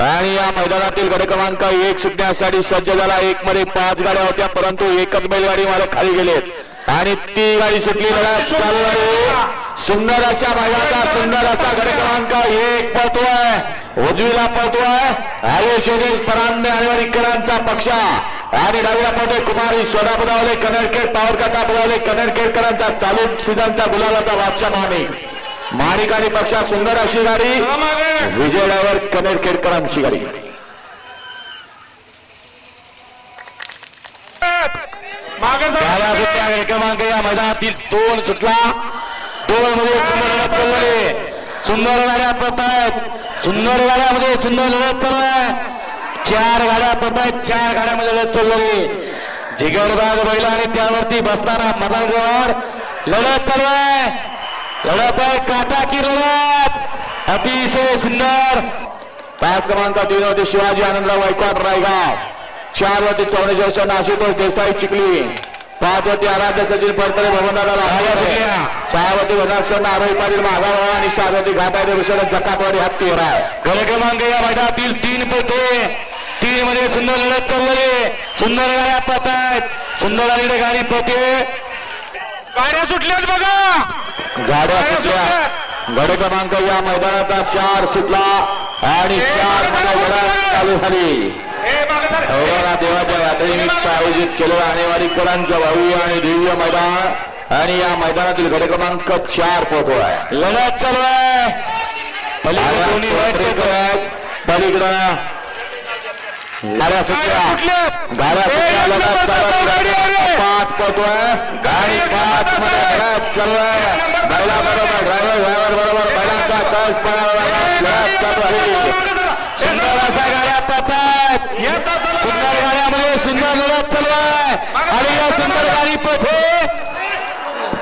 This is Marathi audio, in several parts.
आणि या मैदानातील गड क्रमांक एक सुटण्यासाठी सज्ज झाला. एक मध्ये पाच गाड्या होत्या परंतु एकच बैलगाडी मालक खाली गेलेत. आणि ती गाडी सुटली सुंदर अशा भागाचा सुंदर असा गड क्रमांक एक पळतोय. उजवीला पळतोय. आयुष योगेश परांदे आणि वरिकरांचा पक्षा. आणि डावीला पळतोय कुमारी सोडा बुलावले कनेरखेड पावरकाका बुलावले बुदावले चालू सिद्धांचा गुलालाचा बादशाह माणिक माणिक आणि पक्षा सुंदर अशी गाडी. विजय ड्रायव्हर कनेरखेडकरांची गाडी. क्रमांक या मैदानातील दोन सुटला. दोन मध्ये सुंदर लढत चालली सुंदर गाड्या पडत आहेत सुंदर गाड्यामध्ये सुंदर लढत चाललाय. चार गाड्या पडत आहेत चार गाड्यामध्ये लढत चालली जिगरबाज बैल आणि त्यावरती बसणारा मदन लढत चालू आहे एवढा पाय काटा की लढत. अतिशय सुंदर. पाच क्रमांक तीन होते शिवाजी आनंदराव गायकवाड रायगाव. चार होते चौऱ्याऐंशी वर्ष आशुतोष देसाई चिखली. पाच होते आराध्य सचिन फडतरे भवनदादा सहा होते वनराज आरोही पाटील माघाव आणि सात होते घाटाचे विषय जकातवाडी हत्ती आहे गड क्रमांक या मैदानातील तीन पैकी तीन मध्ये सुंदर लढत चाललेली सुंदर गाड्या पत आहेत सुंदर गाडी पते गाड्या सुटल्यात बघा. गाड्या सुटल्या गड क्रमांक या मैदानाचा चार सुटला आणि चार चालू झाली. देवाच्या यात्रेनिमित्त आयोजित केलेलं आणेवारीकरांचं भव्य आणि दिव्य मैदान आणि या मैदानातील गड क्रमांक चार पोहतो आहे. लढत चालू आहे. पलीकडे दोन्ही वाईट पलीकडं गाड्या सुटल्या. गाड्या सुटल्या. लढत चालू पोहतोय गाडी पाच मध्ये बैला बरोबर ड्रायव्हर ड्रायव्हर बरोबर बैलांचा सुंदर अशा गाड्या पळतात. सुंदर गाड्यामध्ये सुंदर लढत आणि या सुंदर गाडी पथे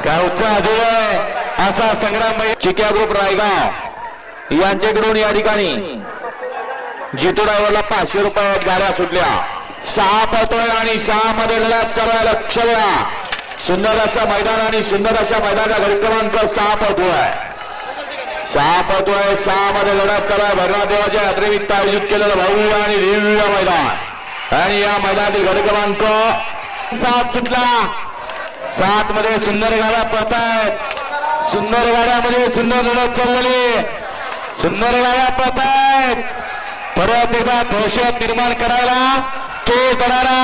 गावचा असा संग्राम चिक्या ग्रुप रायगाव. यांच्याकडून या ठिकाणी जितू ड्रायव्हरला पाचशे रुपये गाड्या सुटल्या. सहा पळतोय आणि सहा मध्ये लढत चालू लक्ष द्या. सुंदर असा मैदान आणि सुंदर अशा मैदानाचा गडी क्रमांक सहा पळतोय सहा पळतोय सहा मध्ये लढत चालू आहे भगवान देवाच्या यात्रेनिमित्त आयोजित केलेलं भव्य आणि दिव्य मैदान. आणि या मैदानातील गड क्रमांक सात सुटला. सात मध्ये सुंदर गाड्या पळतायत. सुंदर गाड्यामध्ये सुंदर लढत चाललेली. सुंदर गाड्या पळतायत. परत एकदा दहशत निर्माण करायला तो करणारा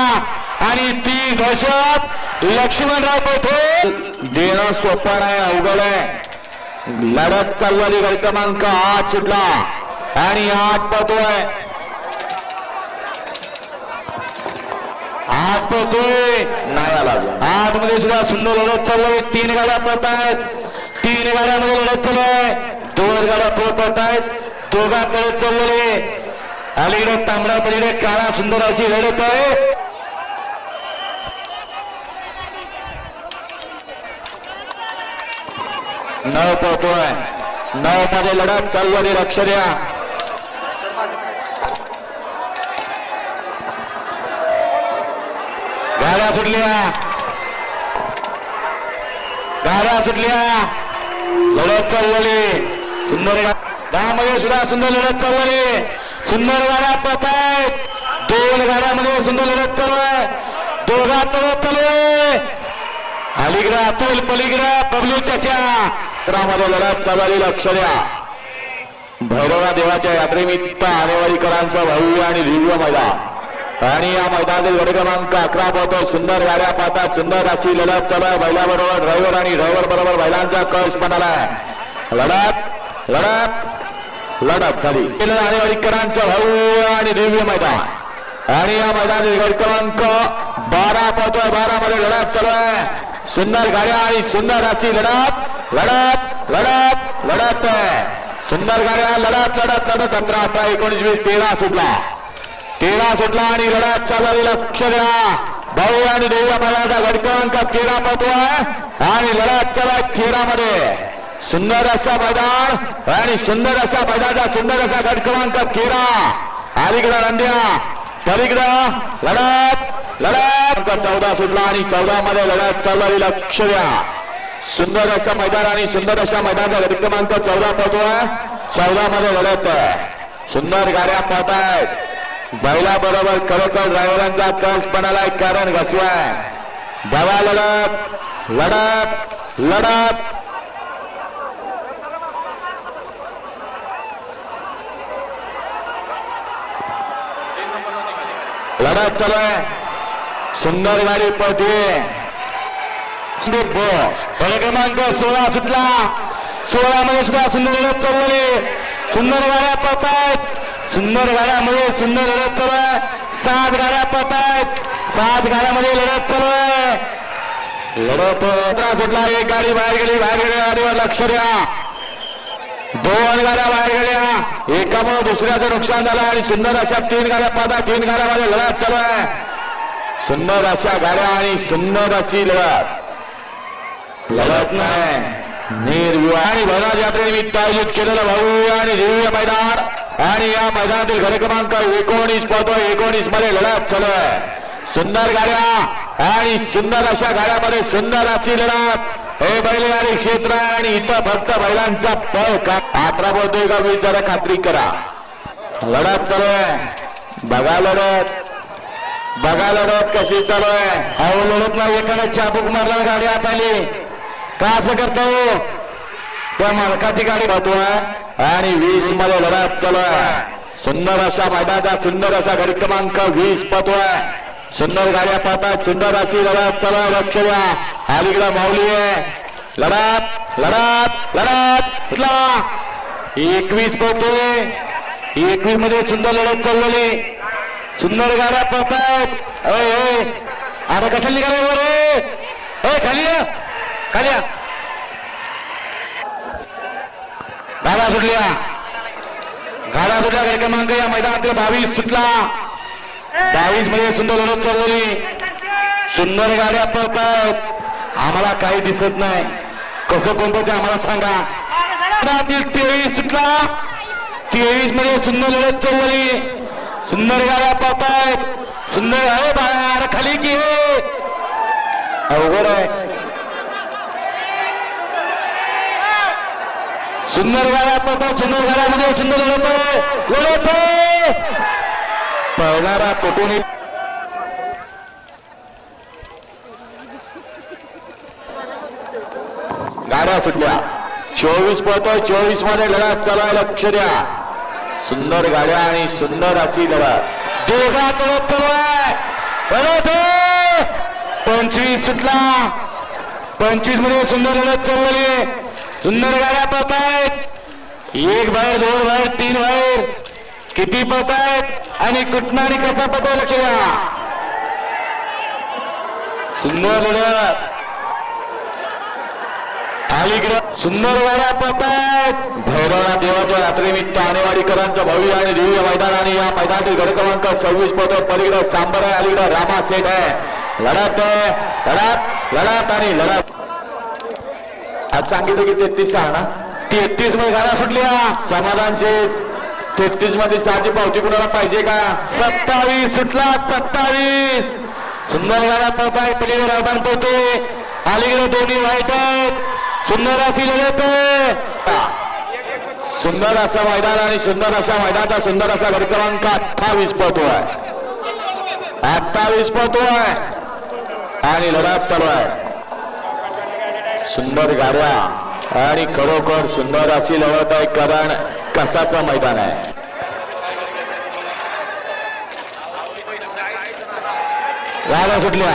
आणि ती दहशत लक्ष्मणराव पेठे देणं सोपं नाही अवघड आहे. लढत चाललेली गड क्रमांक आठ सुटला. आणि आठ पळतोय. आठ पळतोय. नाही आला आठमध्ये सुद्धा सुंदर लढत चाललोय. तीन गाड्या पळत आहेत तीन गाड्यांमध्ये लढत चालू आहे दोन गाड्या पळत आहेत दोघा लढत चाललेले अलीकडे तांबडा पलीकडे काळा सुंदर अशी लढत आहे. नव पोहतोय. नवमध्ये लढत चालू आहे लक्ष द्या. गाड्या सुटल्या. गाड्या सुटल्या. लढत चालवली सुंदर गावामध्ये सुद्धा सुंदर लढत चालवली सुंदर गाड्या पळत आहेत दोन गाड्यामध्ये सुंदर लढत चालू आहे. दोघात लढत चालू आहे. अलीकडे अतुल पलीकडे बबलू त्याच्या रामध्ये लढत चालली लक्ष द्या. भैरवा देवाच्या यात्रेनिमित्त आणेवारीकरांचा भव्य आणि दिव्य मैदान. आणि या मैदानातील गड क्रमांक अकरा पाहतो. सुंदर गाड्या पाहतात. सुंदर अशी लढत चालू आहे. बैलाबरोबर ड्रायव्हर आणि ड्रायव्हर बरोबर बैलांचा कळस पण आलाय लढत लढत. लढत झाली. गडकरांचा भाऊ आणि दिव्य मैदान. आणि या मैदानातील गड क्रमांक बारा पळतोय बारा मध्ये लढत चालू आहे. सुंदर गाड्या आणि सुंदर अशी लढत लढत लढत लढत सुंदर गाड्या लढत लढत लढत. अकरा अठरा एकोणीस वीस तेरा सुटला. तेरा सुटला आणि लढत चालू लक्ष द्या. भाऊ आणि देव्या मैदानाचा गडकरांक तेरा पळतोय आणि लढत चालू आहे तेरा मध्ये सुंदर असा मैदान आणि सुंदर असा मैदानाचा सुंदर असा गट क्रमांक तेरा. अलीकडं नंद्या पलीकडं लढत लढत. चौदा सुटला आणि चौदा मध्ये लढत चालवली लक्ष द्या. सुंदर असा मैदान आणि सुंदर अशा मैदानाचा गट क्रमांक चौदा पडतोय चौदा मध्ये लढत आहे. सुंदर गाड्या पाहत आहेत. बैला बरोबर खरोखर ड्रायव्हरांचा कसपणाला एक कारण घसवाय. बघा लढत लढत लढत. लढा चालू आहे. सुंदर गाडी पळते क्रमांक सोळा सुटला. सोळा मध्ये सुद्धा सुंदर लढत चालवली सुंदर गाड्या पळतायत सुंदर गाड्यामध्ये सुंदर लढत चालू आहे. सात गाड्या पळतायत सात गाड्यामध्ये लढत चालू आहे. लढत सुटला. एक गाडी बाहेर गेली. बाहेर गेली गाडीवर लक्ष द्या. दोन गाड्या बाहेर गेल्या. एकामुळे दुसऱ्याचं नुकसान झालं आणि सुंदर अशा तीन गाड्या पादा तीन गाड्यामध्ये लढत चालू आहे. सुंदर अशा गाड्या आणि सुंदर अशी लढत. लढत नाही. निर्विवाह आणि भरणात यात्रेनिमित्त आयोजित केलेलं भाऊ आणि दिव्य मैदान. आणि या मैदानातील घर क्रमांक एकोणीस पाहतो एकोणीसमध्ये लढत चालू आहे. सुंदर गाड्या आणि सुंदर अशा गाड्यामध्ये सुंदर अशी लढत. हे बैलगाडी क्षेत्र आहे आणि इथं फक्त बैलांचा पळ का अठरा बोलतोय का? वीस जरा खात्री करा. लढत चालू आहे. बघा लढत. बघा लढत कशी चालू आहे. अहो लढत नाही एकाने चाबूक मारला गाडी आत आली का असं करतो हो? त्या मालकाची गाडी पाहतोय आणि वीसमध्ये लढत चालू आहे. सुंदर अशा मैदानात सुंदर असा गाडी क्रमांक वीस पाहतोय सुंदर गाड्या पाहतात सुंदर अशी लढत चला लक्ष द्या अलीकडे माऊली आहे. लढत लढत लढत. उठला एकवीस पोहोचले. एकवीसमध्ये सुंदर लढत चाललेली. सुंदर गाड्या पाहतात. अय अय अरे कशाला निघाले वर? अय खाली या. खाली या. गाडा सुटल्या. गाडा सुटल्या गाडी क्रमांक या मैदानातील बावीस सुटला. बावीसमध्ये म्हणजे सुंदर लढत चालवली सुंदर गाड्या पळतायत आम्हाला काही दिसत नाही. कसं कोणतं ते आम्हाला सांगा. तेवीस सुटला तेवीसमध्ये सुंदर लढत चालवली सुंदर गाड्या पळतायत सुंदर आहे बाहेर खाली की अवघड आहे. सुंदर गाड्या पळतात. सुंदर गाड्यामध्ये सुंदर लढत लढत पळणारा तुटून गाड्या सुटल्या. चोवीस पळतोय चोवीसमध्ये लढत चला लक्ष द्या. सुंदर गाड्या आणि सुंदर अशी लढत. दोघा लढत चालू पंचवीस सुटला. पंचवीसमध्ये सुंदर लढत चालवली सुंदर गाड्या पळतायत. एक बाहेर दोन बाहेर तीन बाहेर. किती पत आहेत आणि कुठनं आणि कसा पळतोय लक्ष द्या. सुंदर लढत. अलीकडे सुंदर वाडा पत आहेत भैरवनाथ देवाच्या यात्रेनिमित्त आणेवाडीकरांचं भव्य आणि दिव्य मैदान आणि या मैदानातील गड क्रमांक सव्वीस पळतो पलीकडे सांबर आहे अलीकडे रामा सेठ आहे. लढत आहे. लढत लढत आणि लढत. आज सांगितलं की तेहतीस सहा ना? ती एकतीसमध्ये गाणं सुटल्या समाधान सेठ. तेहतीसमध्ये सहाची पावती कुणाला पाहिजे का? सत्तावीस सुटला सत्तावीस. सुंदर गाडा पळताय पलीकडे रावदान पळते अलीकडे दोन्ही वाईट आहेत. सुंदर अशी लढत सुंदर असा मैदान आणि सुंदर असा मैदानाचा सुंदर असा गड क्रमांक अठ्ठावीस पळतो आहे अठ्ठावीस पळतो आहे आणि लढत चालू आहे. सुंदर गाड्या आणि खरोखर सुंदर अशी लढत आहे कारण कसाचं मैदान आहे. गाड्या सुटल्या.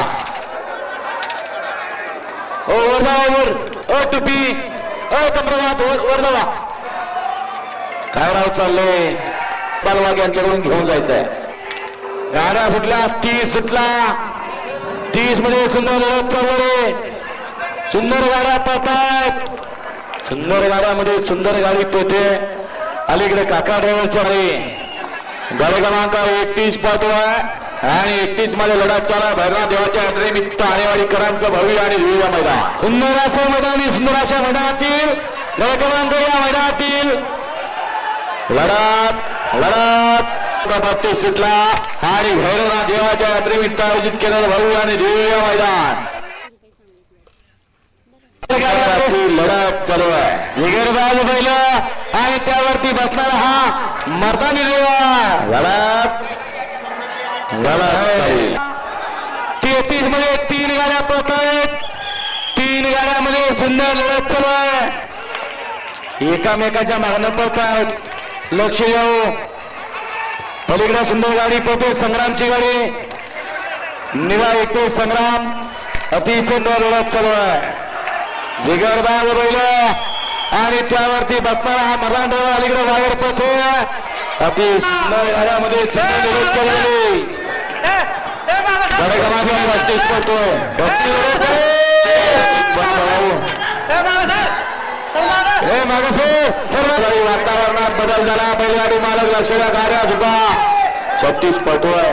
ओ वर वर. ओ टुपी. ओ चंद्रनाथ वर काय राव चाललंय? बालवाग यांच्याकडून घेऊन जायचंय. गाड्या सुटल्या तीस सुटला. तीसमध्ये सुंदर लढत चालू सुंदर गाड्या पळतायत सुंदर गाड्यामध्ये सुंदर गाडी पोहते. अलीकडे काका ड्रायव्हरच्या गाडी गाडी क्रमांक एकतीस पाहतो आहे आणि एकतीसमध्ये लढत चालू. भैरवनाथ देवाच्या यात्रेनिमित्त आणेवाडीकरांचं भव्य आणि दिव्य मैदान. सुंदर असं मैदान आहे, सुंदर अशा मैदानातील. गाडी क्रमांक या मैदानातील. लढत लढत. बत्तीस सुटला आणि भैरवनाथ देवाच्या यात्रेनिमित्त आयोजित केलेलं भव्य आणि दिव्य मैदान. लढत चालू आहे. जिगरबाज बैल. आणि त्यावरती बसणारा हा मर्दानी गडात तेहतीसमध्ये तीन गाड्या आहेत तीन गाड्यामध्ये सुंदर लढत चालू आहे. एकामेकाच्या मागणं पळत आहेत लक्ष देऊ. पलीकडे सुंदर गाडी पळते संग्रामची गाडी. निळा येतो संग्राम. अतिशय सुंदर लढत चालू आहे. जिगरदार बैल. आणि त्यावरती बसणारा हा मराठा अलीकडे बाहेर पळतो अति पडतोय. हे मागास सर्व वातावरणात बदल झाला. बैलगाडी मालक लक्ष द्या गाड्या झुका छत्तीस पटोय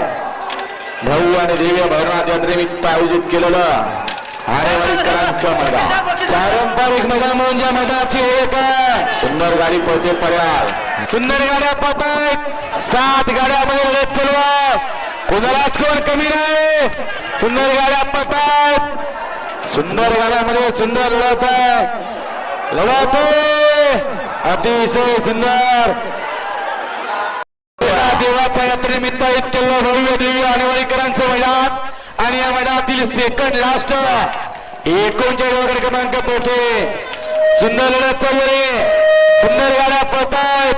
भाऊ आणि दिव्य भरनाथ यात्रेनिमित्त आयोजित केलेलं हारेवाडीकरांचं मैदान पारंपरिक मैदान म्हणून ज्या मैदानाची एक सुंदर गाडी पळते पर्याल सुंदर गाड्या पळतायत. सात गाड्यामध्ये लढत चलवा आहे स्कोर कमी नाही. सुंदर गाड्या पळतायत. सुंदर गाड्यामध्ये सुंदर लढत आहे. लढत अतिशय सुंदर. या देवाच्या यात्रेनिमित्त इतकेलं भव्य दिव्य आणेवाडीकरांचं मैदान. आणि या मैदानातील सेकंड लास्ट एकोणचाळीस वगैरे क्रमांक पोहोचे सुंदर लढत चालू आहे. सुंदर गाड्या पळतायत.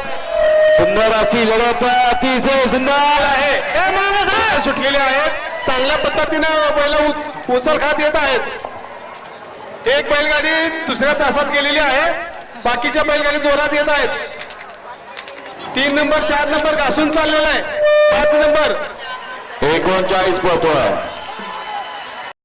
सुंदर अशी लढत अतिशय सुंदर आहे. सुटलेले आहेत. चांगल्या पद्धतीनं उच- उचल खात येत आहेत. एक बैलगाडी दुसऱ्या तासात गेलेली आहे. बाकीच्या बैलगाडी जोरात येत आहेत. तीन नंबर चार नंबर घासून चाललेला आहे. पाच नंबर. एकोणचाळीस पळतोय.